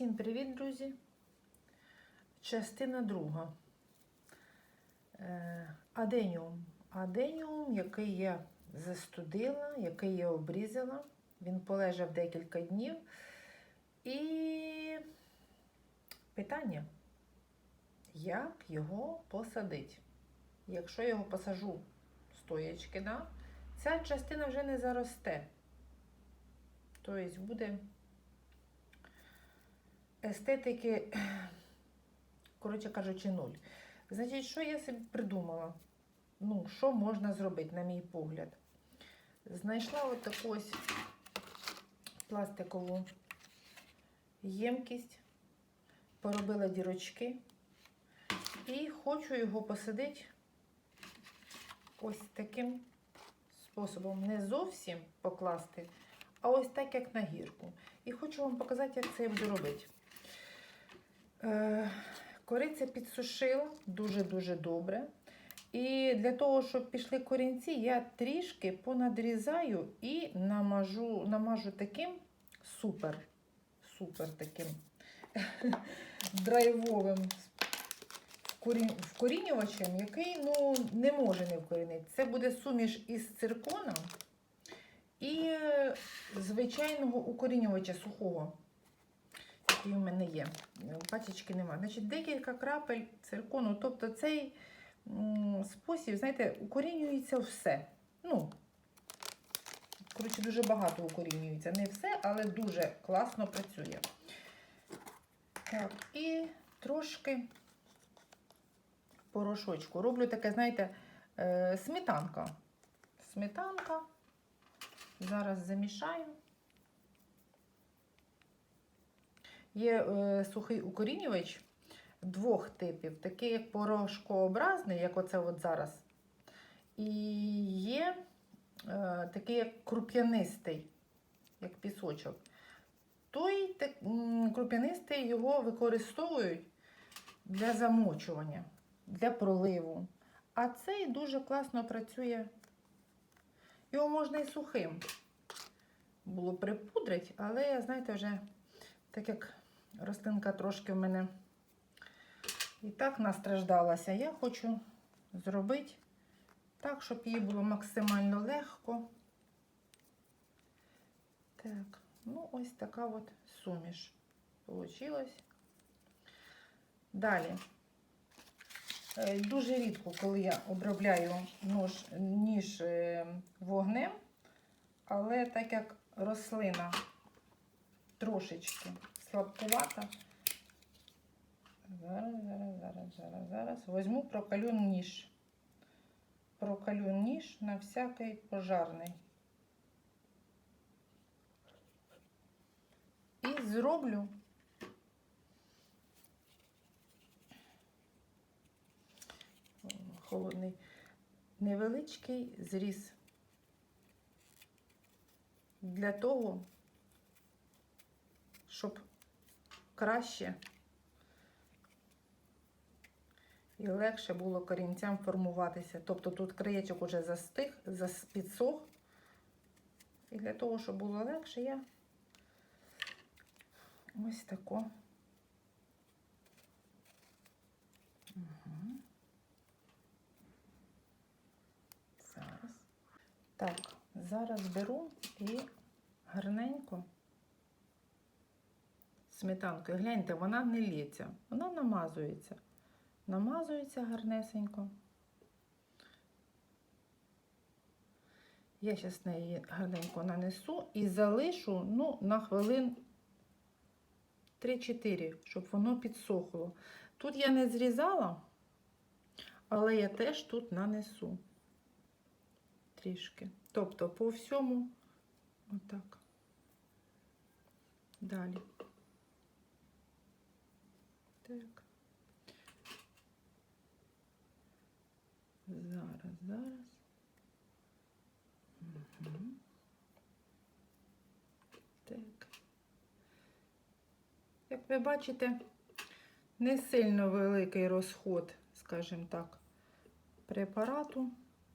Всім привіт, друзі! Частина друга. Е, Аденіум. Аденіум, який я застудила, який я обрізала. Він полежав декілька днів. І питання, як його посадити? Якщо я його посажу стоячки, да, ця частина вже не заросте. Тобто буде естетики, коротше кажучи, нуль. Значить, що я собі придумала? Ну, що можна зробити, на мій погляд? Знайшла от таку ось пластикову ємкість, поробила дірочки і хочу його посадити ось таким способом. Не зовсім покласти, а ось так, як на гірку. І хочу вам показати, як це я буду робити. Е, Кориця підсушила дуже-дуже добре. І для того, щоб пішли корінці, я трішки понадрізаю і намажу, намажу таким супер, супер таким драйвовим вкорін- вкорінювачем, який ну, не може не вкорінити. Це буде суміш із цирконом і е, звичайного укорінювача сухого який в мене є. Пачечки немає. Значить, декілька крапель циркону. Тобто цей спосіб, знаєте, укорінюється все. Ну, коротше, дуже багато укорінюється. Не все, але дуже класно працює. Так, і трошки порошочку. Роблю таке, знаєте, е, сметанка. Сметанка. Зараз замішаю. Є е, сухий укорінювач двох типів, такий як порошкообразний, як оце от зараз. І є е, такий як круп'янистий, як пісочок. Той круп'янистий його використовують для замочування, для проливу. А цей дуже класно працює. Його можна і сухим було припудрить, але, знаєте, вже так як рослинка трошки в мене і так настраждалася, я хочу зробити так, щоб їй було максимально легко. Так, ну ось така от суміш получилась. Далі. Е, Дуже рідко, коли я обробляю нож, ніж е, вогнем, але так як рослина трошечки слабкувата. Зараз, зараз, зараз, зараз, зараз. Возьму прокалю ніж. Прокалю ніж на всякий пожарний. І зроблю холодний невеличкий зріз для того, щоб краще і легше було корінцям формуватися. Тобто тут краєчок уже застиг, зас- підсох. І для того, щоб було легше, я ось тако. Угу. Зараз. Так, зараз беру і гарненько сметанкою. Гляньте, вона не лється, вона намазується. Намазується гарнесенько. Я зараз неї гарненько нанесу і залишу ну, на хвилин 3-4, щоб воно підсохло. Тут я не зрізала, але я теж тут нанесу трішки. Тобто по всьому отак. Далі. Так. Зараз, зараз. Угу. Так. Як ви бачите, не сильно великий розход, скажімо так, препарату.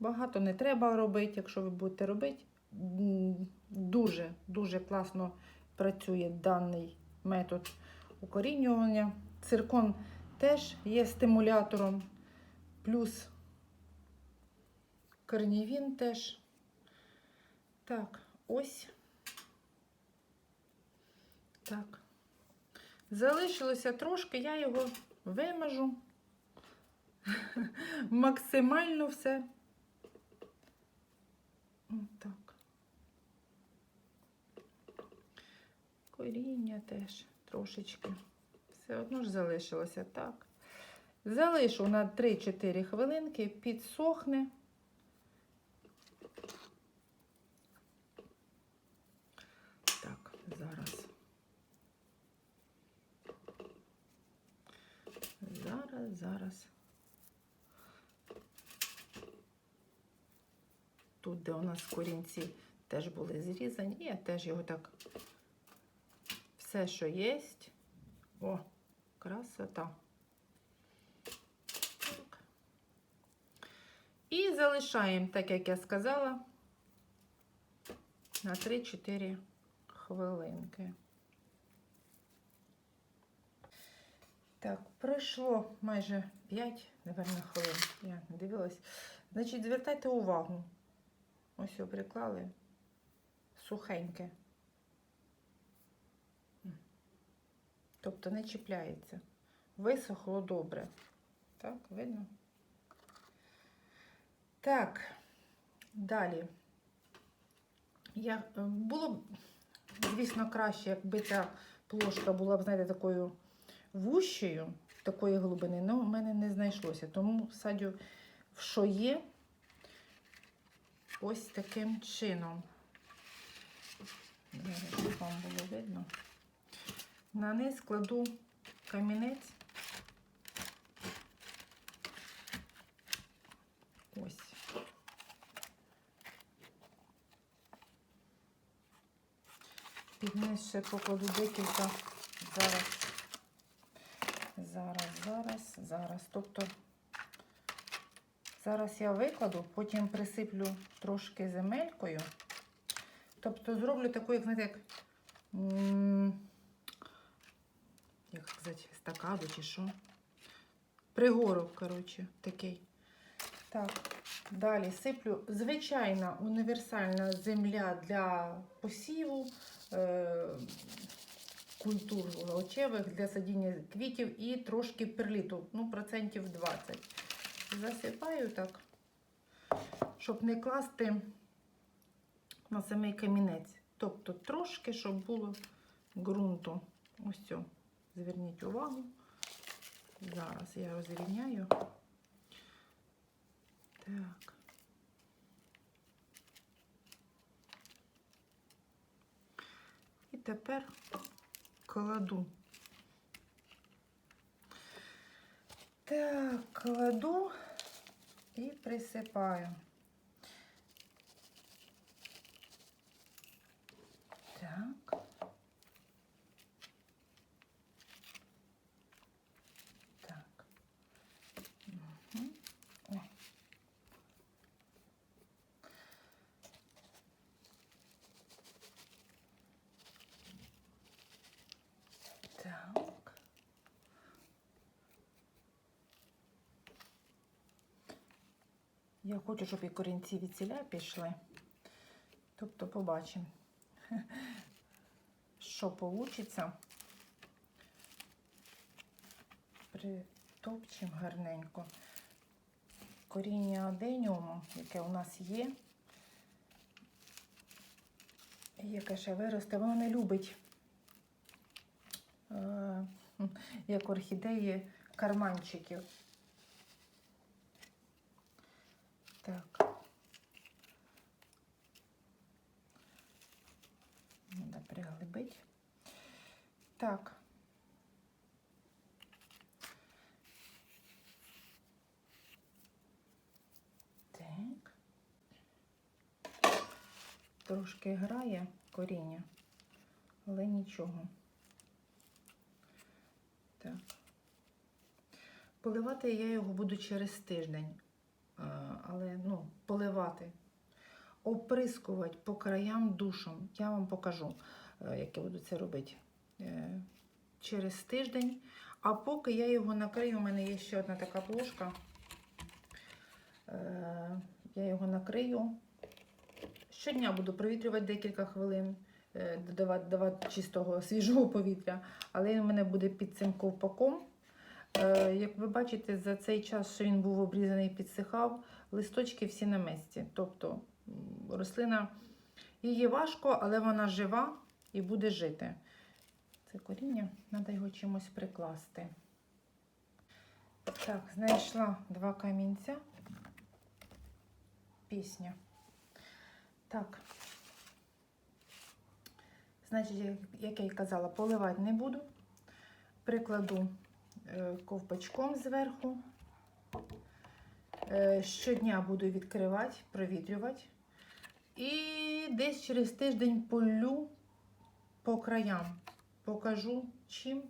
Багато не треба робити, якщо ви будете робити. Дуже, дуже класно працює даний метод укорінювання. Циркон теж є стимулятором. Плюс корнівін теж. Так, ось. Так. Залишилося трошки, я його вимажу. Максимально все. Так. Коріння теж трошечки. Все одно ж залишилося так. Залишу на 3-4 хвилинки, підсохне. Так, зараз. Зараз, зараз. Тут, де у нас корінці теж були зрізані, я теж його так все, що є. О, красота. І залишаємо, так як я сказала, на 3-4 хвилинки. Так, пройшло майже 5, напевно, хвилин. Я не дивилась. Значить, звертайте увагу. Ось його приклали. Сухеньке. Тобто не чіпляється. Висохло добре. Так, видно? Так, далі. Я, е, було б, звісно, краще, якби ця плошка була б, знаєте, такою вущою, такої глибини, але в мене не знайшлося. Тому садю в що ось таким чином. Зараз, вам було видно. На низ кладу камінець. Ось. Під низ ще покладу декілька. Зараз. Зараз, зараз, зараз. Тобто зараз я викладу, потім присиплю трошки земелькою. Тобто зроблю таку, як знаєте, як, як сказати, стакаду чи що. Пригорок, коротше, такий. Так, далі сиплю звичайна універсальна земля для посіву. Е культур овочевих для садіння квітів і трошки перліту, ну, процентів 20. Засипаю так, щоб не класти на самий камінець. Тобто трошки, щоб було ґрунту. Ось цю. Зверніть увагу. Зараз я розрівняю. Так. І тепер кладу. Так, кладу і присипаю. Так. Так. Угу. О. Так. Я хочу, щоб і корінці від ціля пішли. Тобто побачимо, що вийде. Притопчемо гарненько. Коріння аденіуму, яке у нас є, яке ще виросте, воно не любить, е, як орхідеї, карманчиків. Так. Надо приглибить. Так. Так. Трошки грає коріння, але нічого. Так. Поливати я його буду через тиждень. А, але ну, поливати, оприскувати по краям душом. Я вам покажу, е, як я буду це робити. Е, через тиждень. А поки я його накрию, у мене є ще одна така плошка. Е, Я його накрию. Щодня буду провітрювати декілька хвилин, е, додавати давати чистого свіжого повітря, але він у мене буде під цим ковпаком. Е, Як ви бачите, за цей час, що він був обрізаний і підсихав, листочки всі на місці. Тобто рослина її важко, але вона жива і буде жити. Це коріння, треба його чимось прикласти. Так, знайшла два камінця. Пісня. Так. Значить, як- я й казала, поливати не буду. Прикладу ковпачком зверху. Е, Щодня буду відкривати, провітрювати. І десь через тиждень полю по краям. Покажу чим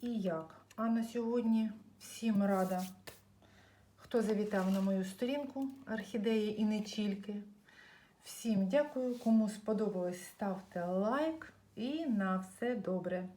і як. А на сьогодні всім рада, хто завітав на мою сторінку орхідеї і не тільки. Всім дякую. Кому сподобалось, ставте лайк і на все добре.